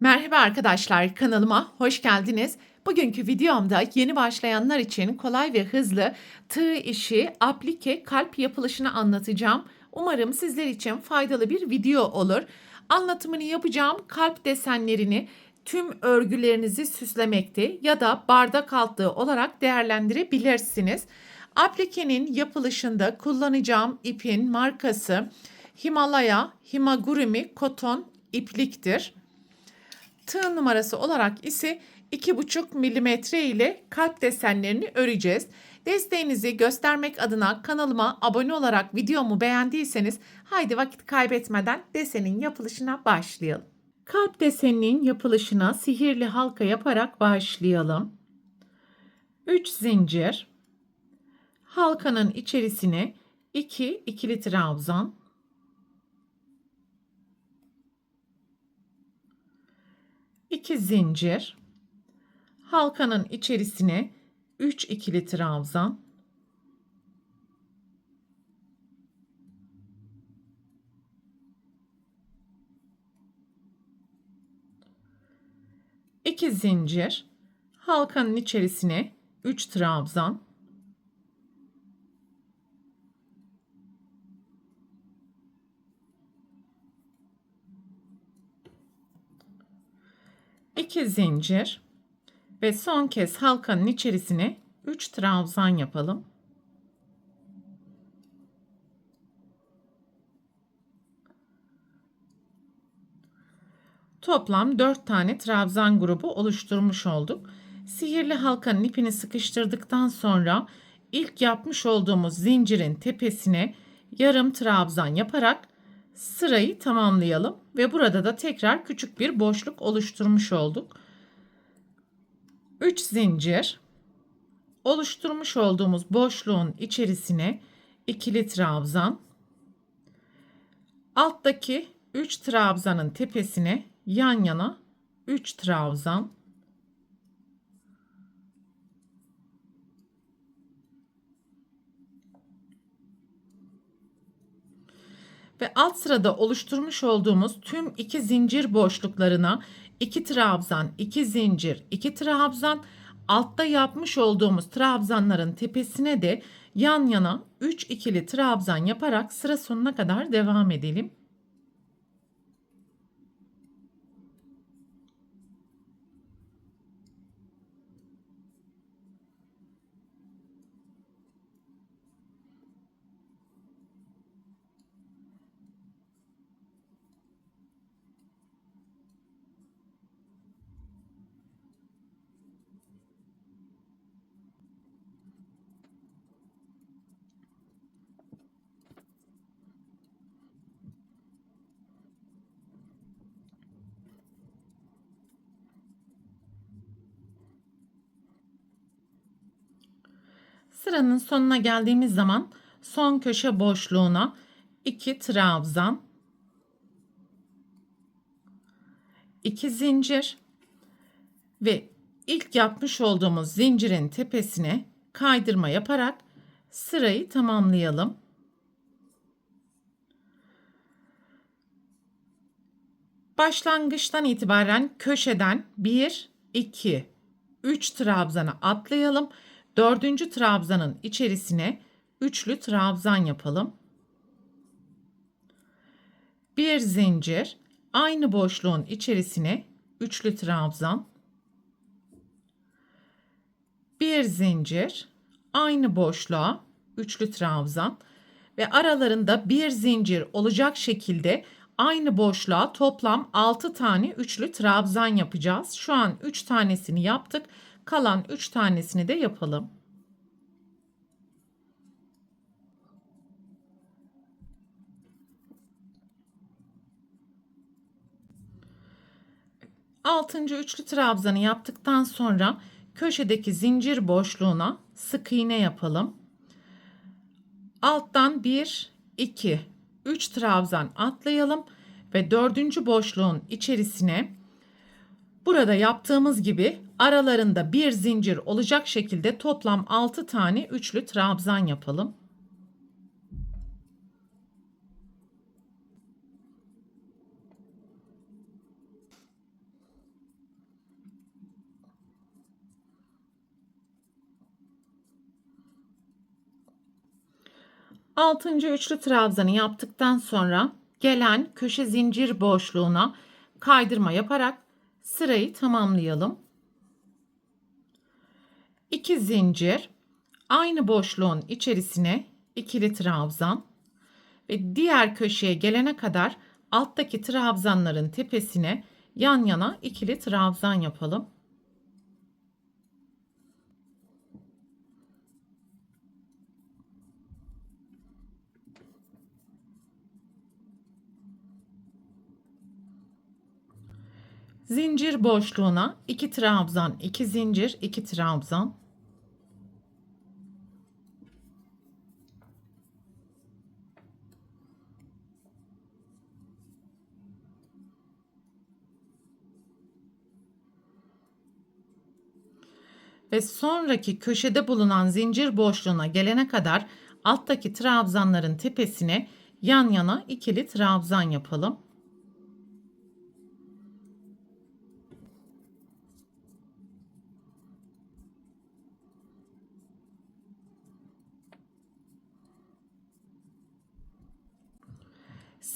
Merhaba arkadaşlar, kanalıma hoş geldiniz. Bugünkü videomda yeni başlayanlar için kolay ve hızlı tığ işi, aplike, kalp yapılışını anlatacağım. Umarım sizler için faydalı bir video olur. Anlatımını yapacağım kalp desenlerini tüm örgülerinizi süslemekte ya da bardak altlığı olarak değerlendirebilirsiniz. Aplikenin yapılışında kullanacağım ipin markası Himalaya Himagurumi Koton ipliktir. Tığ numarası olarak ise 2,5 milimetre ile kalp desenlerini öreceğiz. Desteğinizi göstermek adına kanalıma abone olarak videomu beğendiyseniz haydi vakit kaybetmeden desenin yapılışına başlayalım. Kalp deseninin yapılışına sihirli halka yaparak başlayalım. 3 zincir. Halkanın içerisine 2 ikili trabzan, 2 zincir, halkanın içerisine 3 ikili trabzan, iki zincir, halkanın içerisine 3 trabzan, 2 zincir ve son kez halkanın içerisine 3 trabzan yapalım. Toplam 4 tane trabzan grubu oluşturmuş olduk. Sihirli halkanın ipini sıkıştırdıktan sonra ilk yapmış olduğumuz zincirin tepesine yarım trabzan yaparak sırayı tamamlayalım ve burada da tekrar küçük bir boşluk oluşturmuş olduk. 3 zincir. Oluşturmuş olduğumuz boşluğun içerisine ikili trabzan alttaki 3 trabzanın tepesine yan yana 3 trabzan ve alt sırada oluşturmuş olduğumuz tüm iki zincir boşluklarına 2 trabzan, 2 zincir, 2 trabzan, altta yapmış olduğumuz trabzanların tepesine de yan yana 3 ikili trabzan yaparak sıra sonuna kadar devam edelim. Sıranın sonuna geldiğimiz zaman son köşe boşluğuna 2 trabzan, 2 zincir ve ilk yapmış olduğumuz zincirin tepesine kaydırma yaparak sırayı tamamlayalım. Başlangıçtan itibaren köşeden 1, 2, 3 trabzana atlayalım Dördüncü trabzanın içerisine üçlü trabzan yapalım. Bir zincir aynı boşluğun içerisine üçlü trabzan. Bir zincir aynı boşluğa üçlü trabzan ve aralarında bir zincir olacak şekilde aynı boşluğa toplam 6 tane üçlü trabzan yapacağız. Şu an 3 tanesini yaptık. Kalan 3 tanesini de yapalım. Altıncı üçlü trabzanı yaptıktan sonra köşedeki zincir boşluğuna sık iğne yapalım. Alttan 1, 2, 3 trabzan atlayalım ve dördüncü boşluğun içerisine Burada yaptığımız gibi aralarında bir zincir olacak şekilde toplam 6 tane üçlü trabzan yapalım. Altıncı üçlü trabzanı yaptıktan sonra gelen köşe zincir boşluğuna kaydırma yaparak sırayı tamamlayalım. 2 zincir aynı boşluğun içerisine ikili trabzan ve diğer köşeye gelene kadar alttaki trabzanların tepesine yan yana ikili trabzan yapalım. Zincir boşluğuna 2 trabzan, 2 zincir, 2 trabzan. Ve sonraki köşede bulunan zincir boşluğuna gelene kadar alttaki trabzanların tepesine yan yana ikili trabzan yapalım.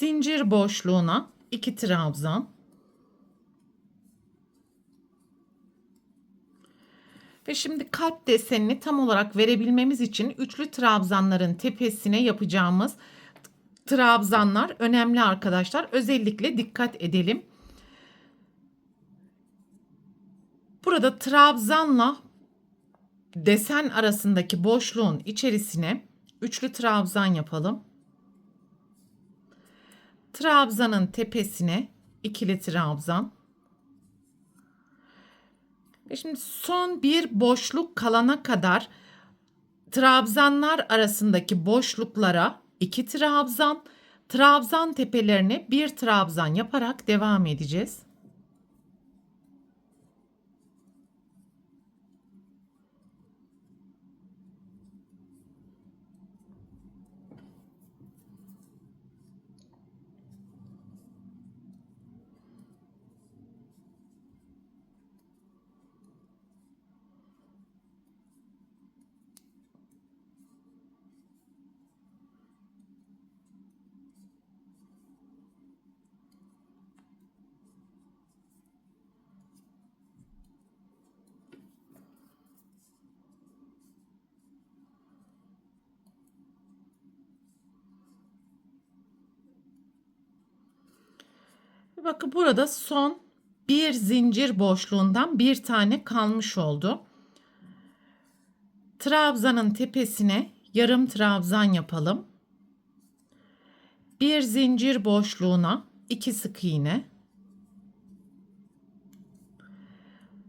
Zincir boşluğuna 2 trabzan. Ve şimdi kalp desenini tam olarak verebilmemiz için üçlü trabzanların tepesine yapacağımız trabzanlar önemli arkadaşlar. Özellikle dikkat edelim. Burada trabzanla desen arasındaki boşluğun içerisine üçlü trabzan yapalım. Trabzanın tepesine ikili trabzan. Ve şimdi son bir boşluk kalana kadar trabzanlar arasındaki boşluklara iki trabzan, trabzan tepelerine bir trabzan yaparak devam edeceğiz. Bakın burada son bir zincir boşluğundan bir tane kalmış oldu. Trabzanın tepesine yarım trabzan yapalım. Bir zincir boşluğuna iki sık iğne.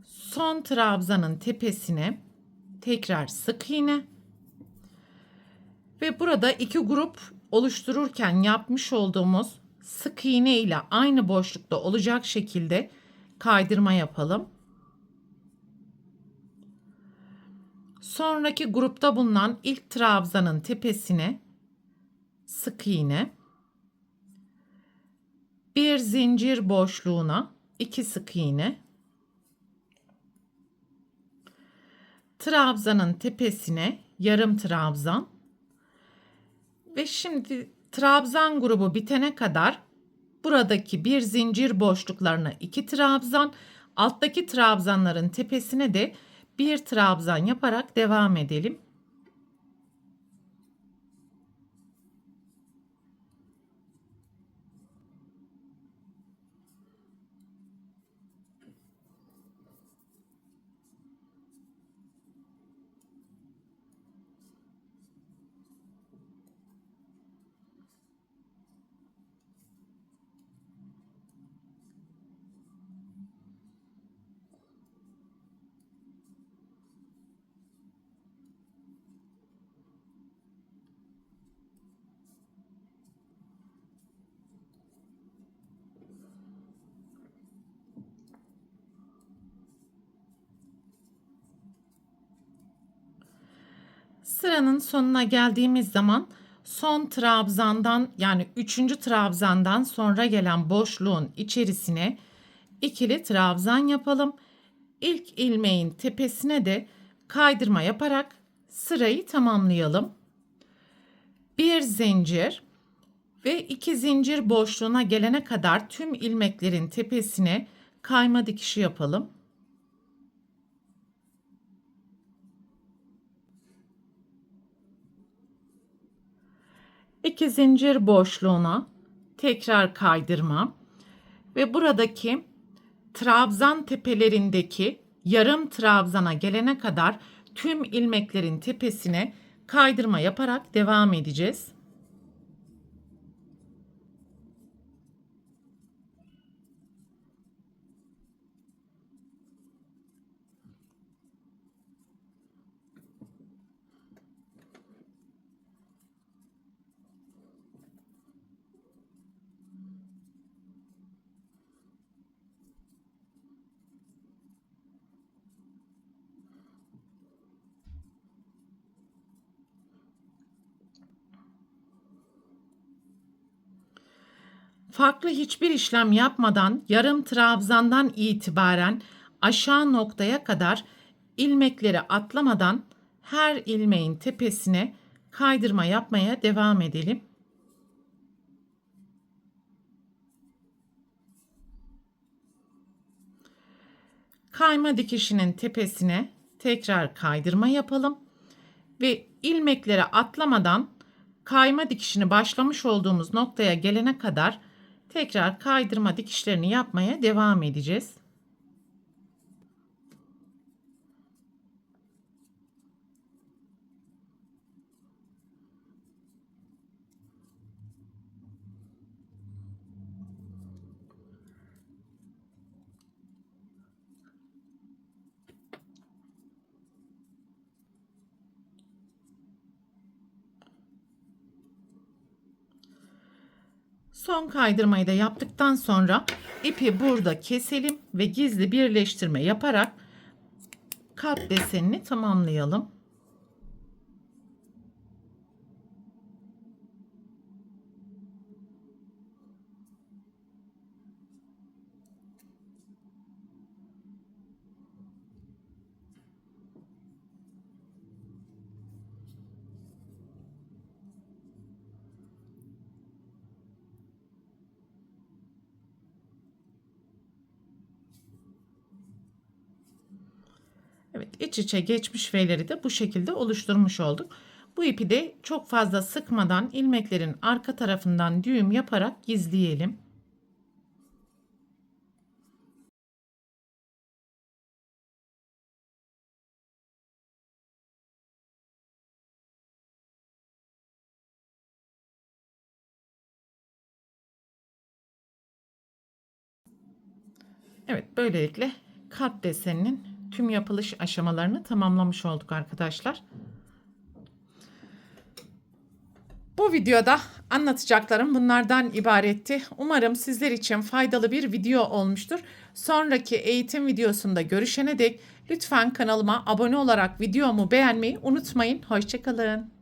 Son trabzanın tepesine tekrar sık iğne. Ve burada iki grup oluştururken yapmış olduğumuz sık iğne ile aynı boşlukta olacak şekilde kaydırma yapalım. Sonraki grupta bulunan ilk trabzanın tepesine sık iğne, bir zincir boşluğuna iki sık iğne, trabzanın tepesine yarım trabzan ve şimdi trabzan grubu bitene kadar buradaki bir zincir boşluklarına iki trabzan, alttaki trabzanların tepesine de bir trabzan yaparak devam edelim. Sıranın sonuna geldiğimiz zaman son trabzandan yani üçüncü trabzandan sonra gelen boşluğun içerisine ikili trabzan yapalım. İlk ilmeğin tepesine de kaydırma yaparak sırayı tamamlayalım. bir zincir ve iki zincir boşluğuna gelene kadar tüm ilmeklerin tepesine kayma dikişi yapalım. İki zincir boşluğuna tekrar kaydırma ve buradaki trabzan tepelerindeki yarım trabzana gelene kadar tüm ilmeklerin tepesine kaydırma yaparak devam edeceğiz. Farklı hiçbir işlem yapmadan yarım trabzandan itibaren aşağı noktaya kadar ilmekleri atlamadan her ilmeğin tepesine kaydırma yapmaya devam edelim. Kayma dikişinin tepesine tekrar kaydırma yapalım ve ilmekleri atlamadan kayma dikişini başlamış olduğumuz noktaya gelene kadar tekrar kaydırma dikişlerini yapmaya devam edeceğiz. Son kaydırmayı da yaptıktan sonra ipi burada keselim ve gizli birleştirme yaparak kat desenini tamamlayalım. Evet iç içe geçmiş V'leri de bu şekilde oluşturmuş olduk. Bu ipi de çok fazla sıkmadan ilmeklerin arka tarafından düğüm yaparak gizleyelim. Evet böylelikle kat deseninin tüm yapılış aşamalarını tamamlamış olduk arkadaşlar. Bu videoda anlatacaklarım bunlardan ibaretti. Umarım sizler için faydalı bir video olmuştur. Sonraki eğitim videosunda görüşene dek lütfen kanalıma abone olarak videomu beğenmeyi unutmayın. Hoşçakalın.